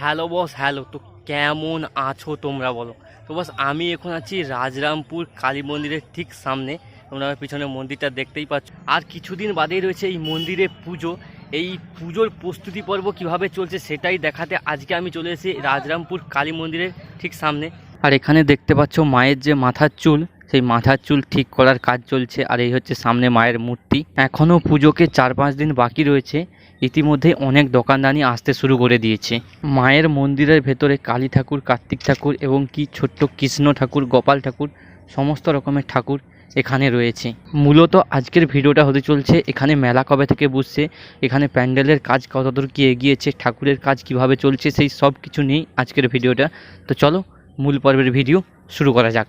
Hello boss, hello. তো কেমন আছো তোমরা বলো? তো বস, আমি এখন আছি রাজরামপুর কালী মন্দিরের ঠিক সামনে। তোমরা পিছনে মন্দিরটা দেখতেই পাচ্ছ। আর কিছুদিন বাদেই রয়েছে এই মন্দিরে পুজো। এই পুজোর প্রস্তুতি পর্ব কীভাবে চলছে সেটাই দেখাতে আজকে আমি চলে এসেছি রাজরামপুর কালী মন্দিরের ঠিক সামনে। আর এখানে দেখতে পাচ্ছ মায়ের যে মাথার চুল, সেই মাথার চুল ঠিক করার কাজ চলছে। আর এই হচ্ছে সামনে মায়ের মূর্তি। এখনও পুজোকে চার পাঁচ দিন বাকি রয়েছে। ইতিমধ্যে অনেক দোকানদানি আসতে শুরু করে দিয়েছে। মায়ের মন্দিরের ভেতরে কালী ঠাকুর, কার্তিক ঠাকুর এবং কি ছোট্ট কৃষ্ণ ঠাকুর, গোপাল ঠাকুর, সমস্ত রকমের ঠাকুর এখানে রয়েছে। মূলত আজকের ভিডিওটা হতে চলছে এখানে মেলা কবে থেকে বসছে, এখানে প্যান্ডেলের কাজ কতদূর কি এগিয়েছে, ঠাকুরের কাজ কীভাবে চলছে, সেই সব কিছু নিয়েই আজকের ভিডিওটা। তো চলো, মূল পর্বের ভিডিও শুরু করা যাক।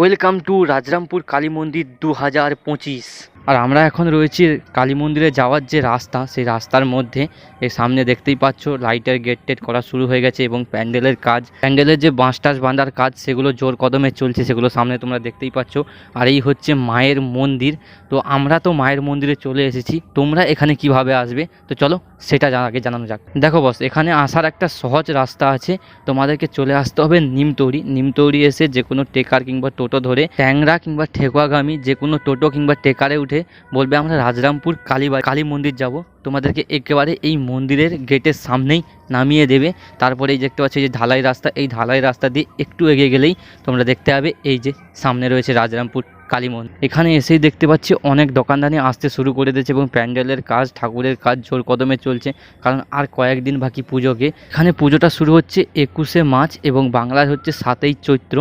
ওয়েলকাম টু রাজরামপুর কালী মন্দির দু হাজার পঁচিশ। আর আমরা এখন রয়েছি কালী মন্দিরে যাওয়ার যে রাস্তা, সেই রাস্তার মধ্যে। এর সামনে দেখতেই পাচ্ছ, লাইটের গেট টেট করা শুরু হয়ে গেছে এবং প্যান্ডেলের কাজ, প্যান্ডেলের যে বাঁশ টাস বাঁধার কাজ, সেগুলো জোর কদমে চলছে, সেগুলো সামনে তোমরা দেখতেই পাচ্ছ। আর এই হচ্ছে মায়ের মন্দির। তো আমরা তো মায়ের মন্দিরে চলে এসেছি, তোমরা এখানে কীভাবে আসবে? তো চলো, সেটা আগে জানানো যাক। দেখো বস এখানে আসার একটা সহজ রাস্তা আছে। তোমাদেরকে চলে আসতে হবে নিমতৌড়ি নিমতৌড়ি এসে যে কোনো টেকার কিংবা টোটো ধরে ট্যাংরা কিংবা ঠেকুয়াগামী যে কোনো টোটো কিংবা টেকারে উঠে বলবে আমরা রাজরামপুর কালী কালী মন্দির যাব। তোমাদেরকে একেবারে এই মন্দিরের গেটের সামনেই নামিয়ে দেবে। তারপরে এই দেখতে পাচ্ছি যে ঢালাই রাস্তা, এই ঢালাই রাস্তা দিয়ে একটু এগিয়ে গেলেই তোমরা দেখতে পাবে এই যে সামনে রয়েছে রাজরামপুর কালী এখানে এসেই দেখতে পাচ্ছি অনেক দোকানদানি আসতে শুরু করে দিয়েছে এবং প্যান্ডেলের কাজ, ঠাকুরের কাজ জোর কদমে চলছে, কারণ আর কয়েকদিন বাকি পুজোকে। এখানে পুজোটা শুরু হচ্ছে একুশে মার্চ এবং বাংলার হচ্ছে সাতই চৈত্র।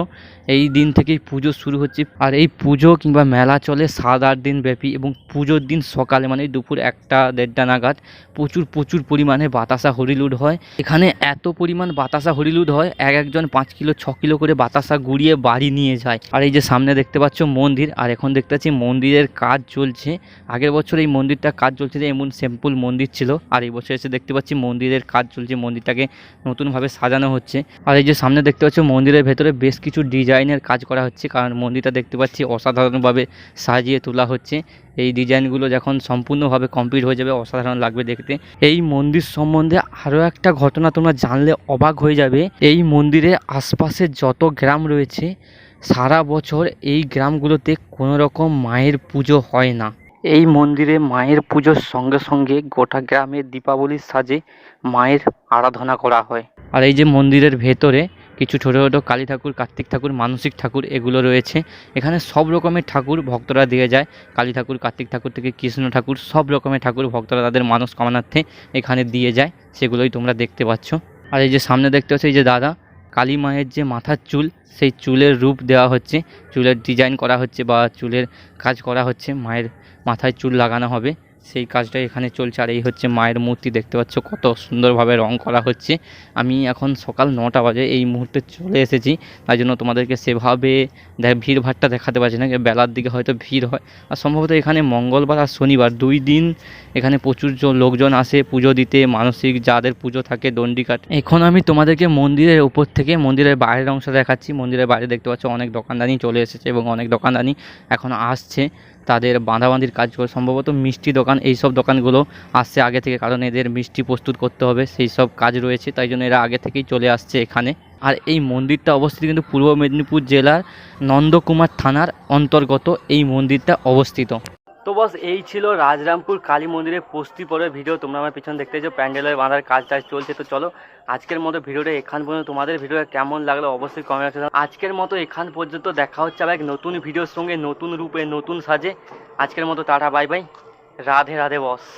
এই দিন থেকেই পুজো শুরু হচ্ছে। আর এই পুজো কিংবা মেলা চলে সাত আট দিন ব্যাপী এবং পুজোর দিন সকালে মানে দুপুর একটা দেড়টা নাগাদ প্রচুর প্রচুর পরিমাণে বাতাসা হরিলুড হয়। এখানে এত পরিমাণ বাতাসা হরিলুড হয়, এক একজন পাঁচ কিলো, ছ কিলো করে বাতাসা গুড়িয়ে বাড়ি নিয়ে যায়। আর এই যে সামনে দেখতে পাচ্ছ মন্দির আর এখন দেখতে পাচ্ছি মন্দিরের কাজ চলছে। আগের বছর এই মন্দিরটা কাজ চলছে যে এমন সিম্পল মন্দির ছিল। আর এই বছর এসে দেখতে পাচ্ছি মন্দিরের কাজ চলছে, মন্দিরটাকে নতুনভাবে সাজানো হচ্ছে। আর এই যে সামনে দেখতে পাচ্ছ মন্দিরের ভেতরে বেশ কিছু ডিজাইনের কাজ করা হচ্ছে, কারণ মন্দিরটা দেখতে পাচ্ছি অসাধারণভাবে সাজিয়ে তোলা হচ্ছে। এই ডিজাইনগুলো যখন সম্পূর্ণভাবে কমপ্লিট হয়ে যাবে, অসাধারণ লাগবে দেখতে। এই মন্দির সম্বন্ধে আরও একটা ঘটনা তোমরা জানলে অবাক হয়ে যাবে। এই মন্দিরের আশপাশে যত গ্রাম রয়েছে সারা বছর এই গ্রামগুলোতে কোনো রকম মায়ের পুজো হয় না। এই মন্দিরে মায়ের পুজোর সঙ্গে সঙ্গে গোটা গ্রামের দীপাবলির সাজে মায়ের আরাধনা করা হয়। আর এই যে মন্দিরের ভেতরে কিছু ছোটো ছোটো কালী ঠাকুর, কার্তিক ঠাকুর, মানসিক ঠাকুর এগুলো রয়েছে। এখানে সব রকমের ঠাকুর ভক্তরা দিয়ে যায়। কালী ঠাকুর, কার্তিক ঠাকুর থেকে কৃষ্ণ ঠাকুর, সব রকমের ঠাকুর ভক্তরা তাদের মানস কামনার্থে এখানে দিয়ে যায়। সেগুলোই তোমরা দেখতে পাচ্ছ। আর এই যে সামনে দেখতে পাচ্ছ, এই যে দাদা কালী মায়ের যে মাথার চুল, সেই চুলের রূপ দেওয়া হচ্ছে। চুলের ডিজাইন করা হচ্ছে বা চুলের কাজ করা হচ্ছে। মায়ের মাথায় চুল লাগানো হবে। সেই কাজটাই এখানে চলছে। আর এই হচ্ছে মায়ের মূর্তি, দেখতে পাচ্ছ কত সুন্দরভাবে রং করা হচ্ছে। আমি এখন সকাল নটা বাজে এই মুহূর্তে চলে এসেছি। তাই জন্য তোমাদেরকে সেভাবে দেখ ভিড় ভাড়টা দেখাতে পারছি না। বেলার দিকে হয়তো ভিড় হয়। আর সম্ভবত এখানে মঙ্গলবার আর শনিবার দুই দিন এখানে প্রচুর জন- লোকজন আসে পুজো দিতে। মানসিক যাদের পুজো থাকে, দণ্ডি কাট। এখন আমি তোমাদেরকে মন্দিরের উপর থেকে মন্দিরের বাইরের অংশ দেখাচ্ছি। মন্দিরের বাইরে দেখতে পাচ্ছ অনেক দোকানদানি চলে এসেছে এবং অনেক দোকানদানি এখন আসছে। তাদের বাঁধাবাঁধির কাজ করে। সম্ভবত মিষ্টি দোকান, এই সব দোকানগুলো আসছে আগে থেকে, কারণ এদের মিষ্টি প্রস্তুত করতে হবে, সেই সব কাজ রয়েছে, তাই জন্য এরা আগে থেকেই চলে আসছে এখানে। আর এই মন্দিরটা অবস্থিত কিন্তু পূর্ব মেদিনীপুর জেলার নন্দকুমার থানার অন্তর্গত, এই মন্দিরটা অবস্থিত। তো বস, এই ছিল রাজরামপুর কালী মন্দিরের পোস্তি পরের ভিডিও তোমরা আমার পিছনে দেখতে যে প্যান্ডেলের বাঁধার কাজ টাজ চলছে। তো চলো, আজকের মতো ভিডিওটা এখান পর্যন্ত। তোমাদের ভিডিওটা কেমন লাগল অবশ্যই কমেন্ট আজকের মতো এখান পর্যন্ত। দেখা হচ্ছে আবার এক নতুন ভিডিওর সঙ্গে, নতুন রূপে, নতুন সাজে। আজকের মতো tata bye bye Radhe Radhe boss.